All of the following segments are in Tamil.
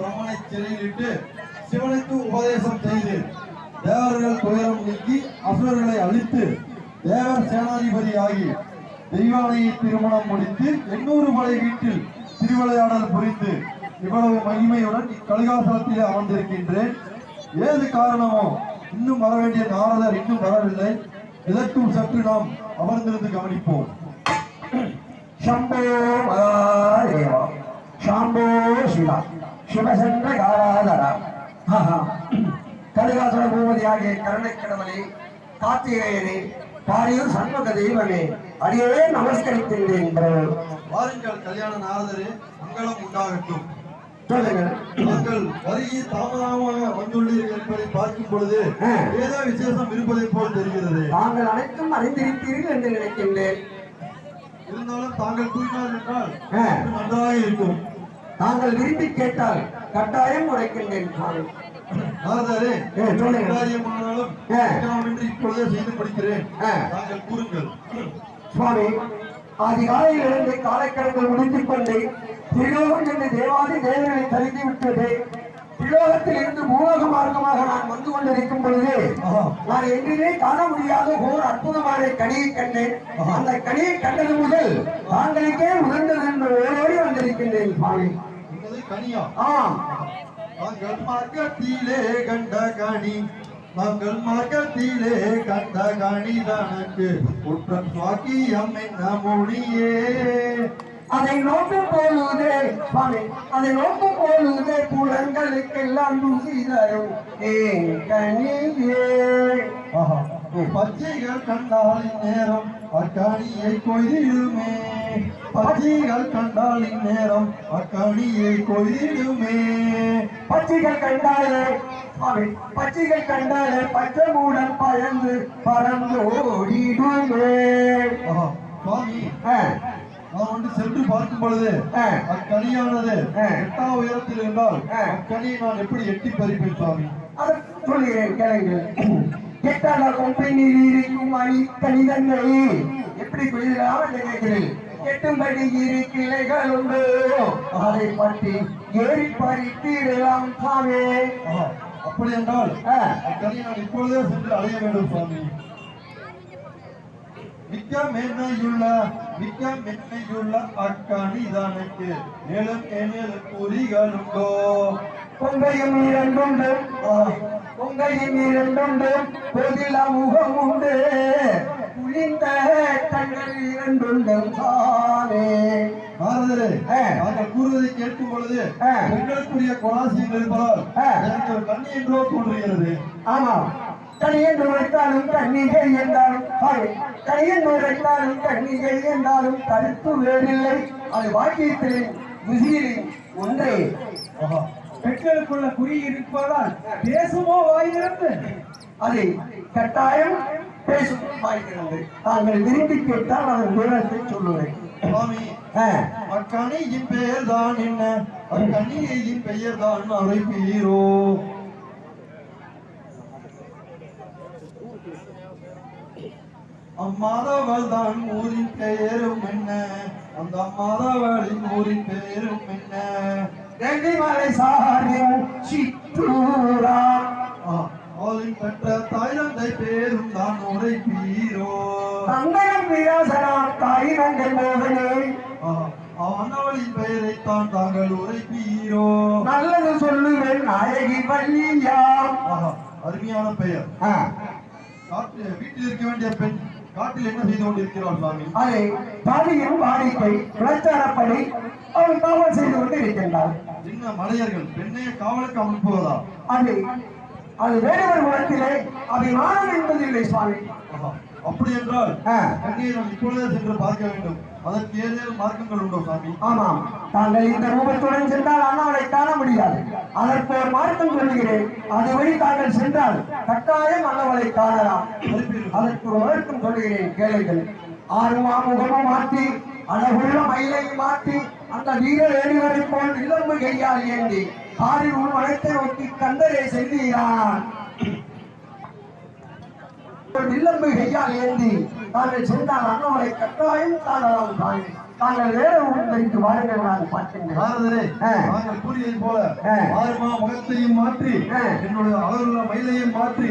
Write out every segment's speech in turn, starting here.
பிரம்மனை சிறையிலிட்டு சிவனுக்கு உபதேசம் செய்து தேவர்கள் துயரம் நீக்கி அசுரர்களை அழித்து தேவர் சேனாதிபதியாகி தெய்வானையை திருமணம் முடித்து எண்ணூறு மலை வீட்டில் திருவிளையாடல் புரிந்து இவ்வளவு மகிமையுடன் இக்கலிகாசலத்திலே அமர்ந்திருக்கின்றேன். ஏது காரணமோ இன்னும் வர வேண்டிய நாரதர் இன்னும் வரவில்லை. இதற்கும் சற்று நாம் அமர்ந்திருந்து கவனிப்போம். சம்போ சிவா. ಶಿವಚಂದ್ರ ಗಾರಾಧರ ಕಲಿಗಾಸುರ ಭೂಮತಿಯಾಗಿ ಕರ್ಣಕ್ಕಿಡಮಲಿ கார்த்திகேயனே பாரியூர் சண்முக தெய்வமே அடியவே நமஸ்கரிக்கின்றேன் வாருங்கள் கல்யாண நாரதரே மங்களம் உண்டாகட்டும். நாங்கள் வருகை தாமதமாக வந்துள்ளீர்கள் என்பதை பார்க்கும் பொழுது ஏதோ விசேஷம் இருப்பதை போல் தெரிகிறது. தாங்கள் அனைத்தும் அறிந்திருக்கிறீர்கள் என்று நினைக்கின்றேன். இருந்தாலும் தாங்கள் கூறினார் என்றால் நன்றாக இருக்கும். தாங்கள் விரும்பி கேட்டால் கட்டாயம் உரைக்கின்றேன் சுவாமி சுவாமி அதிகாலையில் இருந்து காலைக்கடன்கள் முடித்துக் கொண்டு திரிலோகம் என்று தேவாதி தேவர்களை தருகி விட்டது திரிலோகத்தில் இருந்து பூலோக மார்க்கமாக நான் வந்து கொண்டிருக்கும் பொழுது. நான் என்றுமே காண முடியாத ஓர் அற்புதமான கனியை கண்டேன். அந்த கனியை கண்டது முதல் தாங்களுக்கே உணர்ந்தது என்று ஓடோடி வந்திருக்கின்றேன் சுவாமி. கனியா. ஆம் நாங்கள் மார்க்கத்திலே கண்ட கனி நாங்கள் மார்க்கத்திலே கண்ட கனி தனக்கு குற்றம் சுவாக்கியம் என்ன மொழியே. அதை நோக்கும் சுவாமி அதை நோக்கும் பொழுதே புலன்களுக்கெல்லாம் ருசி தரும். ஏன் கனியே. ஆஹா. பச்சைகள் கண்டால் இந்நேரம் அக்கணியை கொய்திடுமே பச்சைகள் கண்டால் இந்நேரம் அக்கணியை கொய்திடுமே பச்சைகள் கண்டாலே பச்சைகள் கண்டாலே பச்சை மூடன் பயந்து பறந்து ஓடிடுமே. சுவாமி நான் ஒன்று சென்று பார்க்கும் பொழுது. அக்கனியானது ஆ. எட்டாம் உயரத்தில் இருந்தால். அக்கனியை நான் எப்படி எட்டி பறிப்பேன் சுவாமி சொல்லுகிறேன் கேளுங்கள் கெட்டாத கொம்பையில் இருக்கும் அணி கணிதங்களை எப்படி புரிதலாம் என்று கேட்கிறேன் எட்டும்படி இரு கிளைகள் உண்டு. அதை பற்றி ஏறி பறித்திடலாம் சாமி. அப்படி என்றால் நான் இப்பொழுதே சென்று அடைய வேண்டும் சுவாமி மிக்க மென்மையுள்ள மிக்க மென்மையுள்ள அக்கனி தனக்கு மேலும் ஏழு குறிகள் உண்டோ? கொங்கையும் இரண்டுண்டு. கொங்கையும் இரண்டுண்டு. பொதில முகம் உண்டு. புளிந்த கண்கள் இரண்டுண்டு. நாரதரே ஆ. நாங்கள் கூறுவதை கேட்கும் பொழுது ஆ. பெண்களுக்குரிய குணாசியம் இருப்பதால். எனக்கு ஒரு கண்ணி என்றோ தோன்றுகிறது. ஆமாம் கனியன் உரைத்தாலும் கண்ணிகை என்றாலும் சாரி கனியன் உரைத்தாலும் கண்ணிகை என்றாலும் கருத்து வேறில்லை. அது வாக்கியத்தில் விசிறில் ஒன்றே. பெண்களுக்குள்ள குறி இருப்பதால் பேசுமோ வாயிலிருந்து? அது கட்டாயம் பேசும் வாய்க்கிறது தாங்கள் விரும்பி கேட்டால் அதன் விவரத்தை சொல்லுவேன். சுவாமி அக்கணியின் பெயர் தான் என்ன? அக்கணியின் பெயர் தான் அழைப்பீரோ அம்மாதவள் தான் ஊரின் பெயரும் என்ன? அந்த அம்மாதவளின் ஊரின் பெயரும் என்ன? நெல்லிமலை சாரின் சித்தூரா ஆ, அவளின் பெற்ற தாய் தந்தை பேரும் தான் உரைப்பீரோ தந்தனம் வியாசனா தாய் நங்கள் மோகனே. ஆ, அவ்வளவளின் பெயரைத்தான் தாங்கள் உரைப்பீரோ நல்லது சொல்லுவேன் நாயகி வள்ளியா ஆஹா, அருமையான பெயர். வீட்டில் இருக்க வேண்டிய பெண் காட்டில் என்ன செய்து கொண்டிருக்கிறாள் சுவாமி? அதை பாதியின் வாடிக்கை பிரச்சாரப்படி அவள் காவல் செய்து கொண்டு இருக்கின்றார் என்ன மலையர்கள் பெண்ணைய காவலுக்கு அனுப்புவதா? அது அது வேறொரு குலத்திலே அபிமானம் என்பதில்லை சுவாமி. ஆஹா, அப்படி என்றால் கண்ணியை நாம் இப்பொழுதே சென்று பார்க்க வேண்டும். அதற்கு ஏதேனும் மார்க்கங்கள் உண்டோ சாமி ஆமாம். தாங்கள் இந்த ரூபத்துடன் சென்றால் அண்ணாவை காண முடியாது. அதற்கு ஒரு மார்க்கம் சொல்லுகிறேன். அதுவழி தாங்கள் சென்றால் கட்டாயம் அண்ணவளை காணலாம். அதற்கு ஒரு மார்க்கம் சொல்லுகிறேன் கேளுங்கள். ஆறுமா முகமும் மாற்றி அழகுள்ள மயிலை மாற்றி அந்த வீரர் ஏழுவரை போல் இளம்பு கையால் ஏந்தி காரில் உள் வனத்தை நோக்கி கந்தரை செல்கிறான் வில்லம்பு கையால் ஏந்தி தாங்கள் சென்றால் அண்ணவரை கட்டாயம் காணலாம் தாய் தாங்கள் வேற ஊர் தெரிந்து வாருங்கள் நான் பார்க்கின்றேன் கூறியது போல. ஆறுமா முகத்தையும் மாற்றி. என்னுடைய அழகுள்ள மயிலையும் மாற்றி.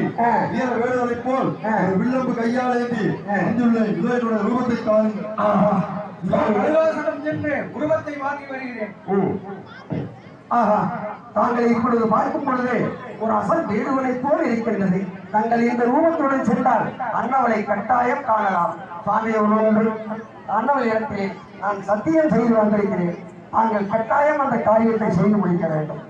வீர வேடுவரை போல். ஒரு வில்லம்பு கையாலேந்தி ஆ. வந்துள்ளேன் இதோ என்னுடைய ரூபத்தை காணுங்கள் சென்று வருகிறேன். ம். ஆஹா தாங்கள் இப்பொழுது பார்க்கும் பொழுது ஒரு அசல் வேடுவனை போல் இருக்கின்றது. தங்கள் இந்த ரூபத்துடன் சென்றால் அண்ணவளை கட்டாயம் காணலாம். சுவாமி ஒன்று அன்னவள் இடத்திலே நான் சத்தியம் செய்து வந்திருக்கிறேன். தாங்கள் கட்டாயம் அந்த காரியத்தை செய்து முடிக்க வேண்டும்.